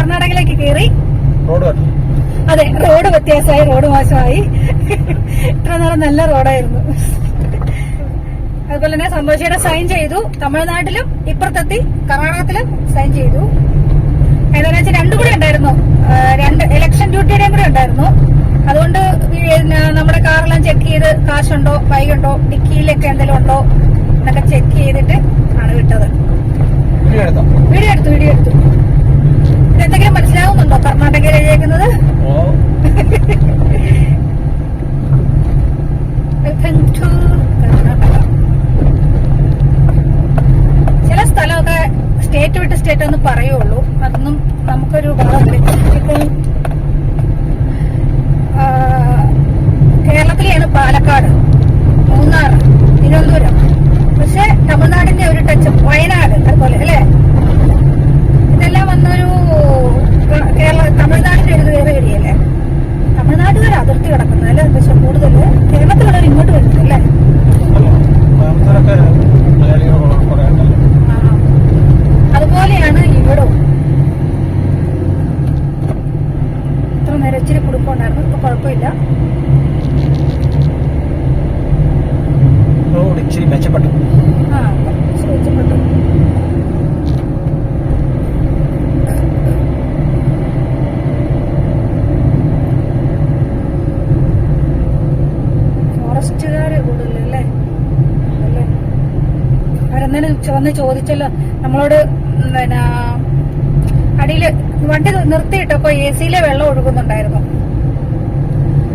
കർണാടകയിലേക്ക് കയറി അതെ road വ്യത്യാസമായി road മോശമായി. ഇത്ര നേരം നല്ല റോഡായിരുന്നു. അതുപോലെ തന്നെ സന്തോഷിയുടെ സൈൻ ചെയ്തു. തമിഴ്നാട്ടിലും ഇപ്പുറത്തെത്തി കർണാടകത്തിലും സൈൻ ചെയ്തു. എന്താണെന്ന് വെച്ചാൽ രണ്ടും കൂടെ ഉണ്ടായിരുന്നു. രണ്ട് ഇലക്ഷൻ ഡ്യൂട്ടിയുടെയും കൂടെ ഉണ്ടായിരുന്നു. അതുകൊണ്ട് നമ്മുടെ കാറെല്ലാം ചെക്ക് ചെയ്ത് കാശുണ്ടോ ബൈക്കുണ്ടോ ഡിക്കിയിലൊക്കെ എന്തെങ്കിലും ഉണ്ടോ എന്നൊക്കെ ചെക്ക് ചെയ്തിട്ട് ആണ് വിട്ടത്. വീഡിയോ എടുത്തു വീഡിയോ എടുത്തു വീഡിയോ എടുത്തു എന്തെങ്കിലും മനസ്സിലാവുന്നുണ്ടോ കർണാടകയിൽ എഴുതിയേക്കുന്നത് ഓ വെൽക്കം ടു കർണാടക ചില സ്ഥലമൊക്കെ സ്റ്റേറ്റ് വിട്ട് സ്റ്റേറ്റ് എന്ന് പറയുള്ളൂ അതൊന്നും നമുക്കൊരു ഭാഗമില്ല ഇപ്പം ആ, കേരളത്തിലെയാണ് പാലക്കാട് മൂന്നാർ തിരുവനന്തപുരം പക്ഷെ തമിഴ്നാടിന്റെ ഒരു ടച്ച് വയനാട് അതുപോലെ അല്ലേ ഇതെല്ലാം വന്നൊരു കേരള തമിഴ്നാടിന്റെ ഒരു വേറെ ഏരിയല്ലേ തമിഴ്നാട്ടുകാർ അതിർത്തി കിടക്കുന്നത് അല്ലേ പക്ഷെ കൂടുതൽ കേരളത്തിലുള്ളവർ ഇങ്ങോട്ട് വരുന്നത് അല്ലേ കോയമ്പത്തൂരൊക്കെ മലയാളികൾ കുറെ ഉണ്ടല്ലോ ആ. അതുപോലെയാണ് ഇവിടവും ഇത്ര നേരം ഇച്ചിരി കുടുപ്പമുണ്ടായിരുന്നു ഇപ്പൊ കുഴപ്പമില്ല റോഡ് ഇച്ചിരി മെച്ചപ്പെട്ടു ആ ശ്രമിച്ചപ്പെട്ടു ഫോറസ്റ്റുകാര് കൂടുതലല്ലേ അല്ലേ അവരെന്തായാലും വന്ന് ചോദിച്ചല്ലോ. നമ്മളോട് പിന്നെ അടിയിൽ വണ്ടി നിർത്തിയിട്ടപ്പോ എ സിയിലെ വെള്ളം ഒഴുകുന്നുണ്ടായിരുന്നു.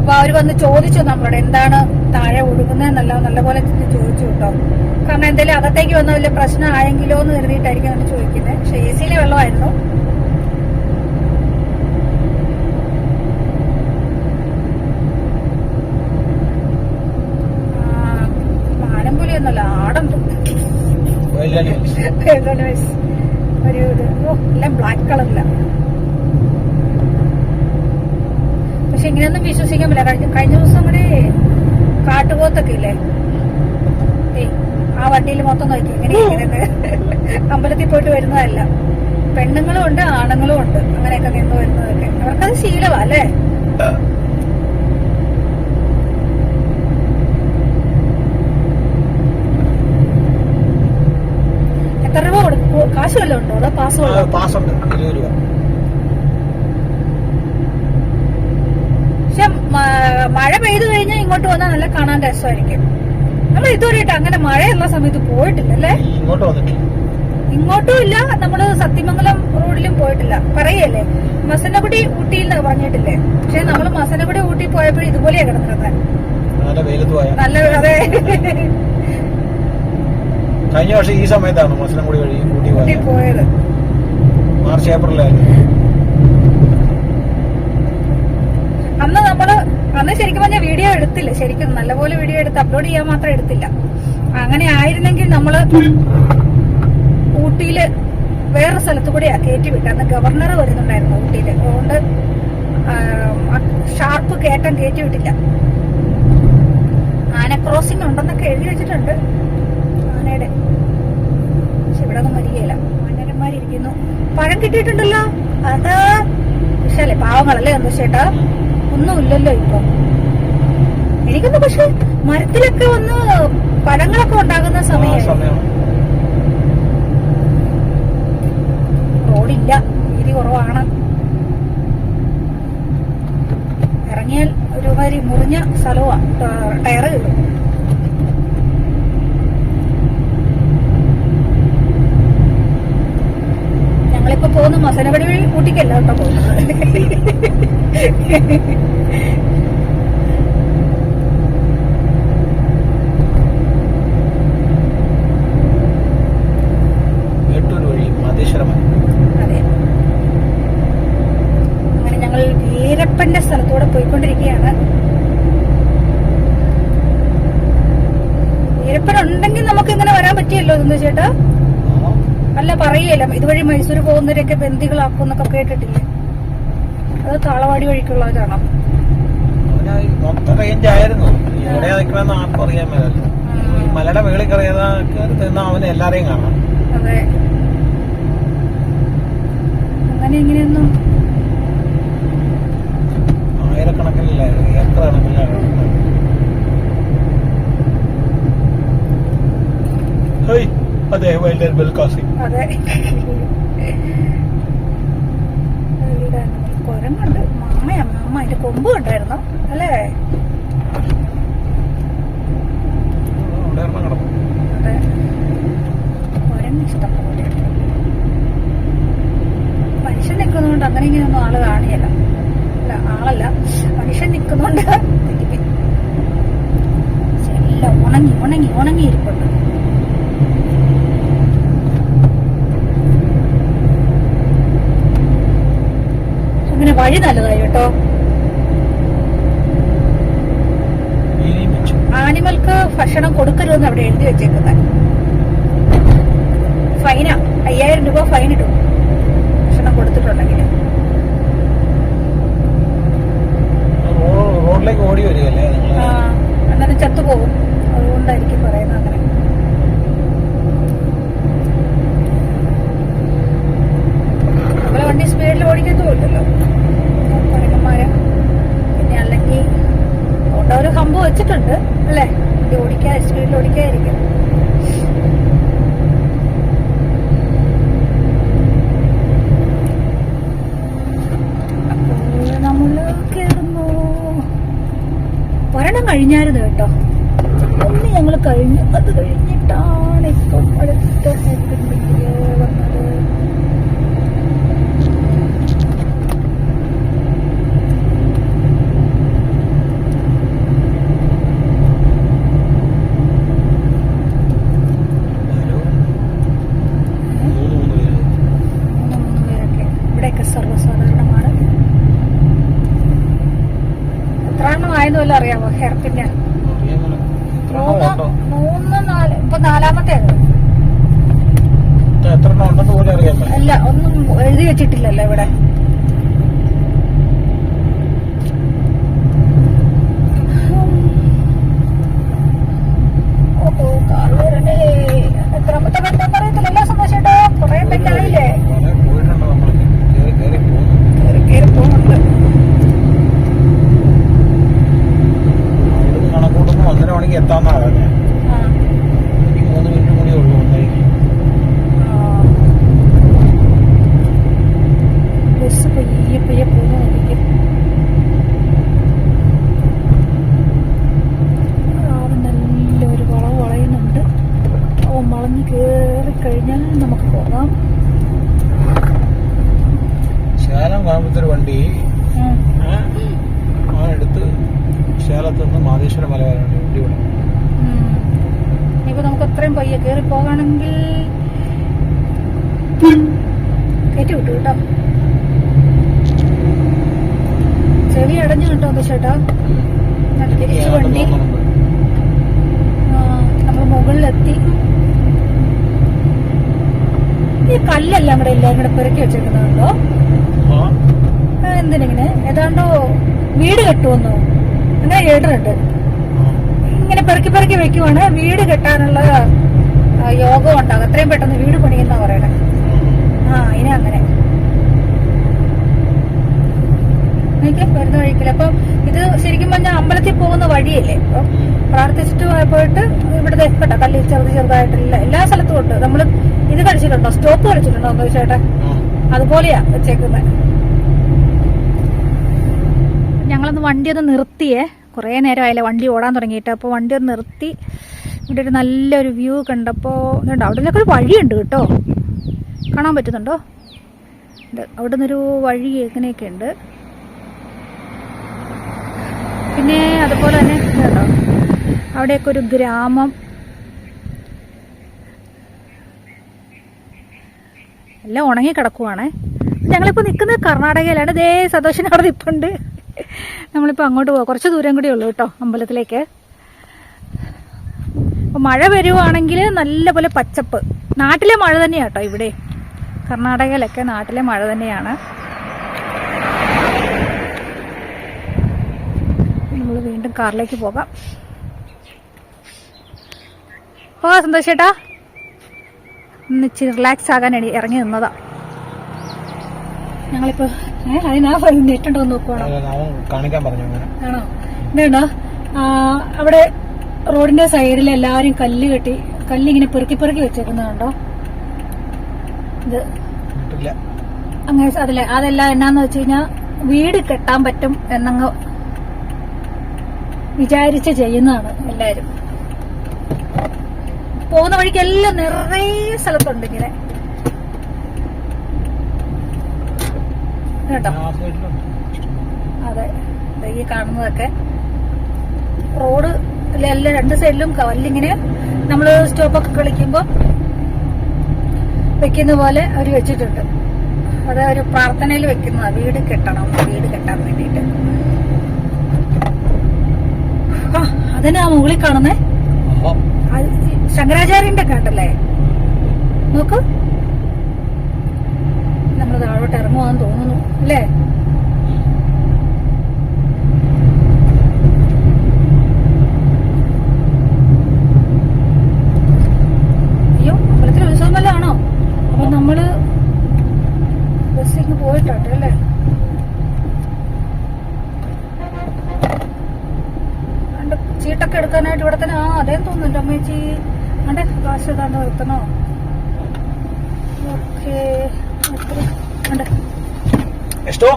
അപ്പൊ അവർ വന്ന് ചോദിച്ചു നമ്മളോട് എന്താണ് താഴെ ഒഴുകുന്നതെന്നല്ല? നല്ലപോലെ ചോദിച്ചു കേട്ടോ. കാരണം എന്തെങ്കിലും അകത്തേക്ക് വന്ന വലിയ പ്രശ്നം ആയെങ്കിലോ എന്ന് കരുതിയിട്ടായിരിക്കും അവർ ചോദിക്കുന്നത് പക്ഷെ എ സിയിലെ വെള്ളമായിരുന്നു. വയലാലി നൈസ്? ഒരു ഇത്. എല്ലാം ബ്ലാക്ക് കളറില്ല പക്ഷെ ഇങ്ങനെയൊന്നും വിശ്വസിക്കാൻ പറ്റില്ല. കഴിഞ്ഞ കഴിഞ്ഞ ദിവസം കൂടി കാട്ടുപോത്തൊക്കെ ഇല്ലേ? ആ വണ്ടിയിൽ മൊത്തം നോക്കി. എങ്ങനെയാ അമ്പലത്തിൽ പോയിട്ട് വരുന്നതല്ല. പെണ്ണുങ്ങളും ഉണ്ട് ആണുങ്ങളും ഉണ്ട്. അങ്ങനെയൊക്കെ നിന്ന് വരുന്നതൊക്കെ. അവർക്കത് ശീലമാ അല്ലേ എത്ര രൂപ കൊടുക്കും കാശ് വല്ലതും ഉണ്ടോ അതോ പാസ് വല്ലതും പാസ് ഉണ്ട് ഇരുപത് രൂപ. പക്ഷെ മഴ പെയ്തു കഴിഞ്ഞാൽ ഇങ്ങോട്ട് വന്നാൽ നല്ല കാണാൻ രസമായിരിക്കും. നമ്മൾ ഇതുവരെയായിട്ട് അങ്ങനെ മഴയുള്ള സമയത്ത് പോയിട്ടില്ല അല്ലേ ഇങ്ങോട്ട് വന്നിട്ടില്ല. ഇങ്ങോട്ടും ഇല്ല. നമ്മൾ സത്യമംഗലം റോഡിലും പോയിട്ടില്ല. പറയല്ലേ? മസനഗുഡി ഊട്ടിയിൽ നിന്ന് പറഞ്ഞിട്ടില്ലേ? പക്ഷെ നമ്മൾ മസനഗുഡി ഊട്ടി പോയപ്പോഴും ഇതുപോലെയാണ് കിടന്നിരുന്നത് നല്ല വെയിലത്ത് പോയ. നല്ല അതെ. കഴിഞ്ഞ വർഷം ഈ സമയത്താണ് മത്സരം വഴി ഊട്ടി കൂട്ടി പോയത്. മാർച്ച് ഏപ്രിലായിരുന്നു. അന്ന് നമ്മൾ അന്ന് ശരിക്കും പറഞ്ഞ വീഡിയോ എടുത്തില്ല. ശരിക്കും നല്ലപോലെ വീഡിയോ എടുത്ത് അപ്ലോഡ് ചെയ്യാൻ മാത്രം എടുത്തില്ല. അങ്ങനെ ആയിരുന്നെങ്കിൽ നമ്മൾ ഊട്ടിയിൽ വേറെ സ്ഥലത്ത് കൂടെയാ കയറ്റി വിട്ടത് അന്ന് ഗവർണർ വരുന്നുണ്ടായിരുന്നു ഊട്ടിയിൽ. അതുകൊണ്ട് ഷാർപ്പ് കയറ്റം കയറ്റി വിട്ടില്ല. ആന ക്രോസിംഗ് ഉണ്ടെന്നൊക്കെ എഴുതി വെച്ചിട്ടുണ്ട്. ആനയുടെ. പക്ഷെ ഇവിടെ ഒന്നും വരികയില്ല ആനരന്മാരിയ്ക്കുന്നു പഴം കിട്ടിയിട്ടുണ്ടല്ലോ. അത് പക്ഷല്ലേ പാവങ്ങളല്ലേ സന്തോഷേട്ടാ ഒന്നുമില്ലല്ലോ ഇപ്പൊ. എനിക്കൊന്ന് പക്ഷെ മരത്തിലൊക്കെ ഒന്ന് പഴങ്ങളൊക്കെ ഉണ്ടാകുന്ന സമയം. റോഡില്ല. വീതി കുറവാണ്. ഇറങ്ങിയാൽ ഒരുമാതിരി മുറിഞ്ഞ സ്ഥലമാണ് ടയർ കീറും. ഞങ്ങളിപ്പോ പോകുന്ന മസനപടി വഴി ഊട്ടിക്കല്ല കേട്ടോ പോകുന്നത് മേട്ടൂർ വഴി മതേശ്വരം വഴി അതെ അങ്ങനെ ഞങ്ങൾ വീരപ്പന്റെ സ്ഥലത്തൂടെ പോയിക്കൊണ്ടിരിക്കുകയാണ് വീരപ്പൻ ഉണ്ടെങ്കിൽ നമുക്ക് ഇങ്ങനെ വരാൻ പറ്റിയല്ലോ എന്ന് ചേട്ടാ ആ, അല്ല പറയല്ല ഇതുവഴി മൈസൂർ പോകുന്നവരെയൊക്കെ ബന്ദികളാക്കും എന്നൊക്കെ കേട്ടിട്ടില്ലേ? അത് താളവാടി വഴിക്കുള്ളവരാണോ മലയുടെ മേളിൽ കയറിയതാ അവന് എല്ലാരെയും കാണാം. അതെ. അങ്ങനെ ഇങ്ങനെയൊന്നും ആയിരക്കണക്കിനല്ല? ഏക്കർ കണക്കിലാണ് ഹേയ്. അതെ വൈൽഡ് ബെൽക്കാസി അതെ. കുരങ്ങുണ്ട്. മാമയാ മാമ അതിന്റെ കൊമ്പ് ഉണ്ടായിരുന്നു അല്ലേ? അതെ. കുരങ്ങ് ഇഷ്ടം പോലെ. മനുഷ്യൻ നിൽക്കുന്നതുകൊണ്ട് അങ്ങനെ ഇങ്ങനെയൊന്നും ആൾ കാണിയല്ല. അല്ല ആളല്ല. മനുഷ്യൻ നിൽക്കുന്നതുകൊണ്ട് എല്ലാം ഉണങ്ങി ഉണങ്ങി ഉണങ്ങി വഴി നല്ലതായി കേട്ടോ. ആനിമൽക്ക് ഭക്ഷണം കൊടുക്കരുതെന്ന് അവിടെ എഴുതി വെച്ചേക്കുന്നത് ഫൈനാ അയ്യായിരം രൂപ ഫൈൻ ഇടും. ഭക്ഷണം കൊടുത്തിട്ടുണ്ടെങ്കിൽ റോഡിലേക്ക് ഓടി വരികയല്ലേ നിങ്ങൾ ആ അന്നേരം ചത്തുപോകും അതുകൊണ്ടായിരിക്കും പറയുന്നത് അങ്ങനെ നമ്മളെ വണ്ടി സ്പീഡിൽ ഓടിക്കത്തുമില്ലല്ലോ കുരങ്ങന്മാര് പിന്നെ അല്ലെങ്കിൽ അതുകൊണ്ട് ഒരു ഹമ്പ് വെച്ചിട്ടുണ്ട് അല്ലേ വണ്ടി ഓടിക്കാ സ്പീഡിൽ ഓടിക്കാതിരിക്കും അപ്പോൾ നമ്മൾ കേറുന്നു ഒരെണ്ണം കഴിഞ്ഞായിരുന്നു കേട്ടോ. ഒന്ന് ഞങ്ങൾ കഴിഞ്ഞു അത് കഴിഞ്ഞിട്ടാണ് ഇപ്പം അടുത്ത സെക്കൻഡിൽ വന്നത് ഒരു മൂന്ന് മൂന്ന് പേര് മൂന്ന് മൂന്ന് പേരൊക്കെ ഇവിടെയൊക്കെ സർവസാധാരണമാണ് എത്ര എണ്ണം ആയെന്ന് വല്ല അറിയാമോ ഹെയർ പിന്നെ അറിയാമല്ലോ എത്ര എണ്ണം മൂന്ന് ഉണ്ടോ മൂന്ന് നാല് ഇപ്പൊ നാലാമത്തെ ആണ് ഇത് എത്ര എണ്ണം ഉണ്ടെന്ന് പോലും അറിയാൻ പറ്റില്ല അല്ല ഒന്നും എഴുതി വെച്ചിട്ടില്ലല്ലോ ഇവിടെ ഓഹോ, കാറ് വരണേ. എത്രാമത്തെ ബെറ്റാന്ന് അറിയത്തില്ലല്ലോ സന്തോഷേട്ടാ. കുറേ ബെറ്റായില്ലേ? കുറെ പോയിട്ടുണ്ട് നമ്മൾ കയറി കയറി പോകുന്നു കേറി കേറി പോകുന്നുണ്ട്. അവിടുന്ന് കണക്കൂട്ടുമ്പോൾ ഒന്നര മണിക്ക് എത്താന്നാ പറഞ്ഞത് ആ, ഇനി മൂന്ന് മിനിറ്റ് കൂടിയേ ഉള്ളൂ ഒന്നരയ്ക്ക് ആ. ബസ് പയ്യെ പയ്യെ പോകുന്നു നോക്കിക്കേ. ആ, നല്ലൊരു വളവ് വളയുന്നുണ്ട് അവൻ വളഞ്ഞ് കയറി കഴിഞ്ഞാൽ നമുക്ക് പോകാം ശാലം കോയമ്പത്തൂർ വണ്ടി ഉം. ആ എടുത്ത് ശാലത്ത് നിന്ന് ഇനിയിപ്പോ നമുക്ക് അത്രയും പയ്യെ കയറി പോകണമെങ്കിൽ കയറ്റി വിട്ടു കേട്ടോ. ചെവി അടഞ്ഞു കേട്ടോ ചേട്ടാ. തിരിച്ചു വണ്ടി. നമ്മൾ മുകളിലെത്തി. ഈ കല്ലെല്ലാം കൂടെ എല്ലാം കൂടെ പെറുക്കി വെച്ചേക്കുന്നുണ്ടോ എന്തിനിങ്ങനെ? ഏതാണ്ടോ വീട് കെട്ടുമെന്നോ അങ്ങനെ കേട്ടിട്ടുണ്ട്. ഇങ്ങനെ പെറുക്കി പെറുക്കി വെക്കുവാണ്. വീട് കെട്ടാനുള്ള യോഗം ഉണ്ടാകും എത്രയും പെട്ടെന്ന് വീട് പണിയെന്നാ പറയണേ. ആ ഇനി അങ്ങനെ. വരുന്ന വഴിക്കില്ല? അപ്പം ഇത് ശരിക്കും പറഞ്ഞാൽ അമ്പലത്തിൽ പോകുന്ന വഴിയല്ലേ? അപ്പം പ്രാർത്ഥിച്ചിട്ട് പോയിട്ട് ഇവിടുത്തെ കേട്ടോ കല്ലിൽ ചെറുത് ചെറുതായിട്ടില്ല. എല്ലാ സ്ഥലത്തും ഉണ്ട്. നമ്മൾ ഇത് കളിച്ചിട്ടുണ്ടോ? സ്റ്റോപ്പ് കളിച്ചിട്ടുണ്ടോ? എന്ന് ചേട്ടാ അതുപോലെയാ വെച്ചേക്കുന്നത് ഞങ്ങളൊന്ന് വണ്ടി ഒന്ന് നിർത്തിയേ. കുറേ നേരമായില്ല വണ്ടി ഓടാൻ തുടങ്ങിയിട്ട്. അപ്പോൾ വണ്ടി ഒന്ന് നിർത്തി. ഇവിടെ ഒരു നല്ലൊരു വ്യൂ കണ്ടപ്പോൾ ഇതുണ്ട്. അവിടെ നിന്നൊക്കെ ഒരു വഴിയുണ്ട് കേട്ടോ. കാണാൻ പറ്റുന്നുണ്ടോ? അവിടെ നിന്നൊരു വഴി ഇങ്ങനെയൊക്കെ ഉണ്ട്. പിന്നെ അതുപോലെ തന്നെ കേട്ടോ അവിടെയൊക്കെ ഒരു ഗ്രാമം. എല്ലാം ഉണങ്ങി കിടക്കുവാണേ ഞങ്ങളിപ്പോൾ നിൽക്കുന്നത് കർണാടകയിലാണ്. ദേ സതോഷിന് അവിടെ നിൽപ്പുണ്ട് നമ്മളിപ്പോൾ അങ്ങോട്ട് പോകാം കുറച്ച് ദൂരം കൂടി ഉള്ളൂ കേട്ടോ അമ്പലത്തിലേക്ക്. അപ്പോൾ മഴ വരുവാണെങ്കിൽ നല്ലപോലെ പച്ചപ്പ്. നാട്ടിലെ മഴ തന്നെയാണ് കേട്ടോ ഇവിടെ. കർണാടകയിലൊക്കെ നാട്ടിലെ മഴ തന്നെയാണ്. നമ്മൾ വീണ്ടും കാറിലേക്ക് പോകാം. പോകാം സന്തോഷേട്ടാ ഇന്ന് ഇച്ചിരി റിലാക്സ് ആകാൻ ഇറങ്ങി നിന്നതാ. ഞങ്ങളിപ്പോ അതിനാ നെറ്റ് ഉണ്ടോ എന്ന് നോക്കുവാണോ? കാണിക്കാൻ പറഞ്ഞു ആണോ? ഇതുണ്ടോ ആ, അവിടെ റോഡിന്റെ സൈഡിൽ എല്ലാരും കല്ല് കെട്ടി കല്ല് ഇങ്ങനെ പെറുക്കി പെറുക്കി വെച്ചേക്കുന്നതുണ്ടോ ഇത് അങ്ങനെ അതിലെ അതെല്ലാം എന്നാന്ന് വെച്ച് കഴിഞ്ഞാൽ വീട് കെട്ടാൻ പറ്റും എന്നങ്ങ് വിചാരിച്ച് ചെയ്യുന്നതാണ് എല്ലാരും പോകുന്ന വഴിക്ക് എല്ലാം നിറയെ സ്ഥലത്തുണ്ട് ഇങ്ങനെ. കേട്ടോ. അതെ. ഈ കാണുന്നതൊക്കെ. റോഡ് എല്ലാ രണ്ട് സൈഡിലും കല്ലിങ്ങനെ നമ്മൾ സ്റ്റോപ്പൊക്കെ കളിക്കുമ്പോ വെക്കുന്ന പോലെ അവർ വെച്ചിട്ടുണ്ട്. അത് ഒരു പ്രാർത്ഥനയിൽ വെക്കുന്ന വീട് കെട്ടണം വീട് കെട്ടാൻ വേണ്ടിയിട്ട്. ആ അതിനാ മുകളിൽ കാണുന്നേ? ശങ്കരാചാര്യന്റെ കണ്ടല്ലേ നോക്കൂ. നമ്മൾ ഇറങ്ങുവാന്ന് തോന്നുന്നു. അല്ലേ? അയ്യോ അമ്പലത്തിൽ ഉത്സവം നമ്മൾ ബസ്സിങ് പോയിട്ടുണ്ട് അല്ലേ? ചീട്ടൊക്കെ എടുക്കാനായിട്ട് ഇവിടെ ആ അതേ തോന്നുന്നുണ്ട് അമ്മേച്ചി. അണ്ടെ കാശ് ഏതാണ്ട് നിർത്തണോ? ഓക്കേ എഷ്ടോ?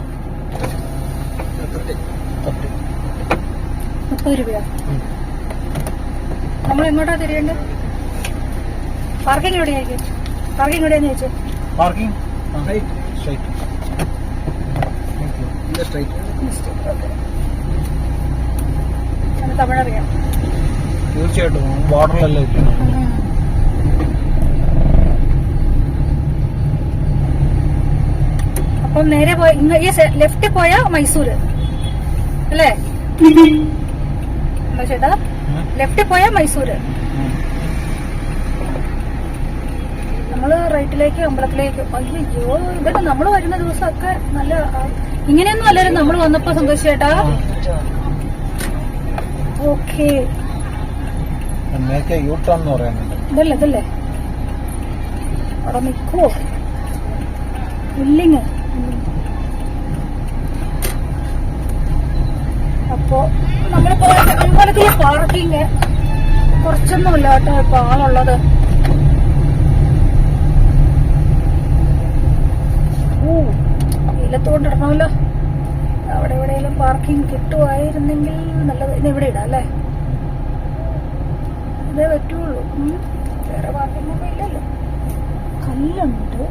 മുപ്പത് രൂപയോ? നമ്മൾ എങ്ങോട്ടാ തിരിയേണ്ടത്? പാർക്കിംഗ് എവിടെയായിരിക്കും പാർക്കിംഗ് എവിടെയാന്ന് ചോദിച്ചു? പാർക്കിംഗ് സ്ട്രൈറ്റ് സ്ട്രൈറ്റ് തമിഴ് അറിയാം തീർച്ചയായിട്ടും. ബോർഡറിലല്ലേ അപ്പം നേരെ പോയ ഈ ലെഫ്റ്റ് പോയ മൈസൂര്. അല്ലേ? ചേട്ടാ? ലെഫ്റ്റ് പോയ മൈസൂര്. നമ്മൾ റൈറ്റിലേക്ക് അമ്പലത്തിലേക്ക്. അയ്യോ ഇതൊക്കെ നമ്മൾ വരുന്ന ദിവസമൊക്കെ നല്ല ഇങ്ങനെയൊന്നും അല്ലായിരുന്നു നമ്മൾ വന്നപ്പോ സന്തോഷ് ചേട്ടാ. ഓക്കേ. ഇതല്ലേ ഇതല്ലേ? അവിടെ നിൽക്കുവോ ഇല്ലിങ് അപ്പോ നമ്മൾ അമ്പലത്തിലെ പാർക്കിങ് കുറച്ചൊന്നുമില്ല കേട്ടോ ഇപ്പൊ ആളുള്ളത്. ഓ വെയിലത്തുകൊണ്ടിടണമല്ലോ അവിടെ എവിടെയെങ്കിലും പാർക്കിംഗ് കിട്ടുമായിരുന്നെങ്കിൽ നല്ലത്. ഇത് ഇവിടെ ഇടാം അല്ലേ? ഇതേ പറ്റുള്ളൂ. വേറെ പാർക്കിംഗ് ഒന്നും ഇല്ലല്ലോ. കല്ലുണ്ട്.